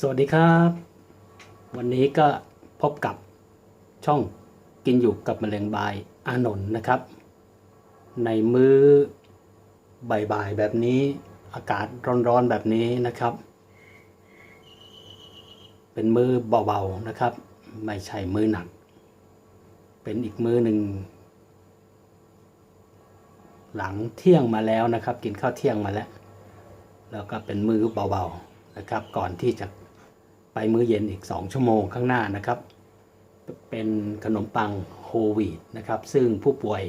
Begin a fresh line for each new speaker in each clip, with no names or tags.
สวัสดีครับ วันนี้ก็พบกับช่องกินอยู่กับมะเร็งบายอานนท์นะครับ ในมื้อบ่ายๆแบบนี้อากาศร้อนๆแบบนี้นะครับ เป็นมือเบาๆนะครับ ไม่ใช่มือหนัก เป็นอีกมือหนึ่ง หลังเที่ยงมาแล้วนะครับ กินข้าวเที่ยงมาแล้ว แล้วก็เป็นมือเบาๆนะครับก่อนที่จะ ไปมื้อเย็นอีก 2 ชั่วโมงข้างหน้านะครับ เป็นขนมปังโฮวีตนะครับ ซึ่งผู้ป่วย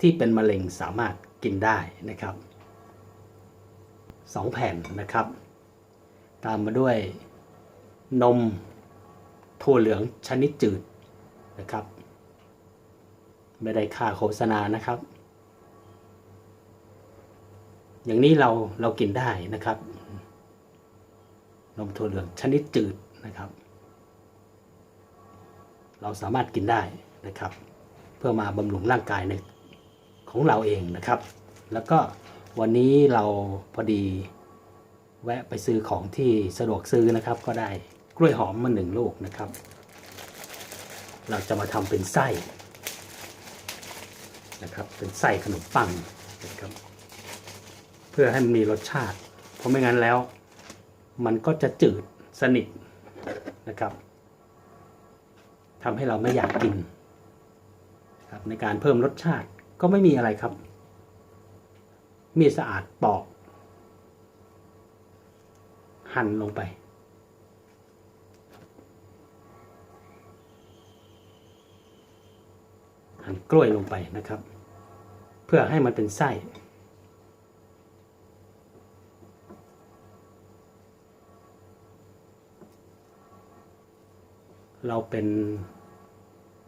ที่เป็นมะเร็งสามารถกินได้นะครับ 2 แผ่นนะครับ ตามมาด้วยนมถั่วเหลืองชนิดจืดนะครับ ไม่ได้ค่าโฆษณานะครับ อย่างนี้เราเรากินได้นะครับ นมถั่วเหลืองชนิดจืดนะครับ เราสามารถกินได้นะครับ เพื่อมาบำรุงร่างกายในของเราเองนะครับ แล้วก็วันนี้เราพอดีแวะไปซื้อของที่สะดวกซื้อนะครับ ก็ได้กล้วยหอมมาหนึ่งลูกนะครับ เราจะมาทำเป็นไส้นะครับ เป็นไส้ขนมปังนะครับ เพื่อให้มันมีรสชาติ เพราะไม่งั้นแล้ว มันก็จะจืดสนิทนะครับทำให้เราไม่อยากกินครับในการเพิ่มรสชาติก็ไม่มีอะไรครับ มีสะอาดปอก หั่นลงไป หั่นกล้วยลงไปนะครับ เพื่อให้มันเป็นไส้ เราเป็น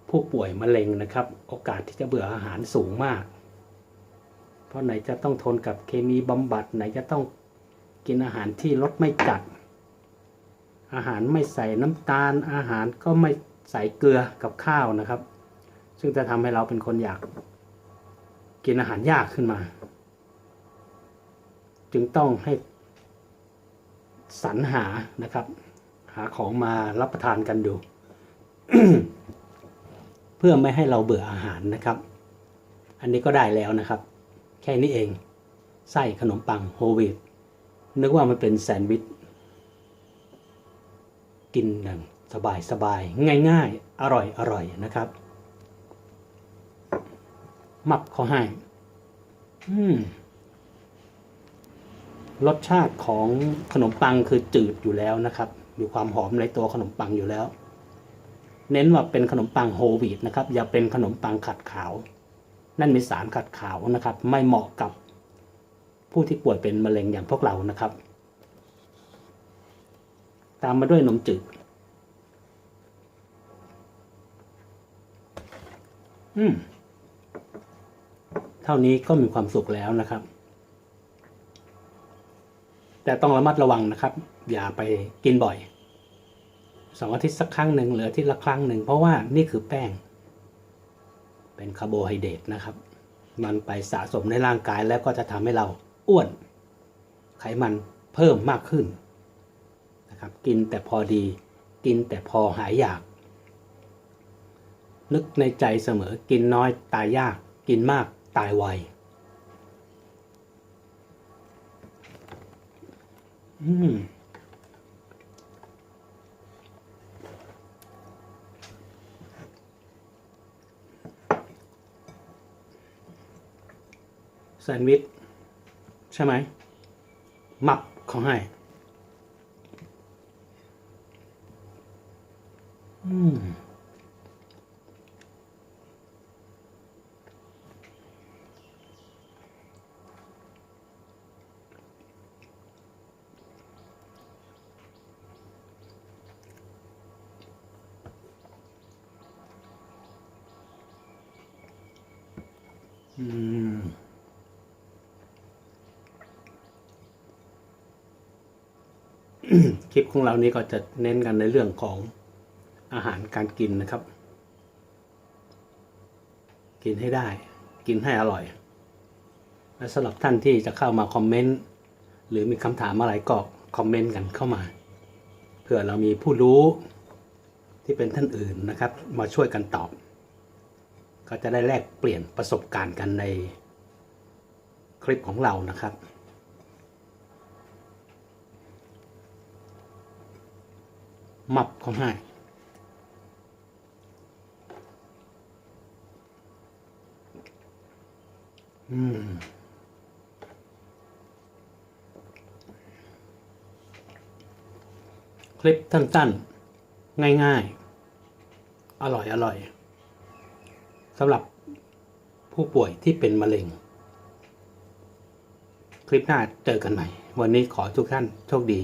ผู้ป่วยมะเร็งนะครับ โอกาสที่จะเบื่ออาหารสูงมาก เพราะไหนจะต้องทนกับเคมีบำบัดไหนจะต้องกินอาหารที่รสไม่จัด อาหารไม่ใส่น้ำตาล อาหารก็ไม่ใส่เกลือกับข้าวนะครับ ซึ่งจะทำให้เราเป็นคนอยาก กินอาหารยากขึ้นมา จึงต้องให้สรรหานะครับ หาของมารับประทานกันดู เพื่อไม่ให้เราเบื่ออาหารนะครับ อันนี้ก็ได้แล้วนะครับ แค่นี้เอง ไส้ขนมปังโฮลวีตนึกว่ามันเป็นแซนด์วิช กินอย่างสบายสบายง่ายๆ อร่อยอร่อยนะครับ มับเขาให้ รสชาติของขนมปังคือจืดอยู่แล้วนะครับ มีความหอมในตัวขนมปังอยู่แล้ว เน้นว่าเป็นขนมปังโฮลวีตนะครับ อย่าเป็นขนมปังขัดขาว นั่นมีสารขัดขาวนะครับ ไม่เหมาะกับผู้ที่ป่วยเป็นมะเร็งอย่างพวกเรานะครับ ตามมาด้วยนมจืดอืม เท่านี้ก็มีความสุขแล้วนะครับ แต่ต้องระมัดระวังนะครับ อย่าไปกินบ่อย สองอาทิตย์สักครั้งหนึ่งหรืออาทิตย์ละครั้งหนึ่งเพราะว่านี่คือแป้ง เป็นคาร์โบไฮเดรตนะครับ มันไปสะสมในร่างกายแล้วก็จะทำให้เราอ้วน ไขมันเพิ่มมากขึ้นนะครับ กินแต่พอดี กินแต่พอหายอยาก นึกในใจเสมอกินน้อยตายยาก กินมากตายไวอืม แซนด์วิชใช่ไหมมับเขาให้ อืมอืม คลิปของเรานี้ก็จะเน้นกันในเรื่องของอาหารการกินนะครับ กินให้ได้ กินให้อร่อย และสำหรับท่านที่จะเข้ามาคอมเมนต์หรือมีคำถามอะไรก็คอมเมนต์กันเข้ามาเผื่อเรามีผู้รู้ที่เป็นท่านอื่นนะครับ มาช่วยกันตอบ ก็จะได้แลกเปลี่ยนประสบการณ์กันในคลิปของเรานะครับ มับเขาให้อืมคลิปสั้นๆ ง่ายๆ อร่อยอร่อยสำหรับผู้ป่วยที่เป็นมะเร็ง คลิปหน้าเจอกันใหม่ วันนี้ขอทุกท่านโชคดี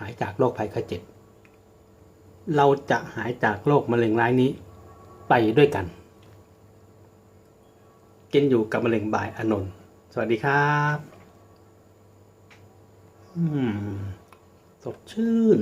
หายจากโรคภัยไข้เจ็บ เราจะหายจากโรคมะเร็งร้ายนี้ไปด้วยกัน กินอยู่กับมะเร็งบ่ายอนนท์สวัสดีครับอืมสดชื่น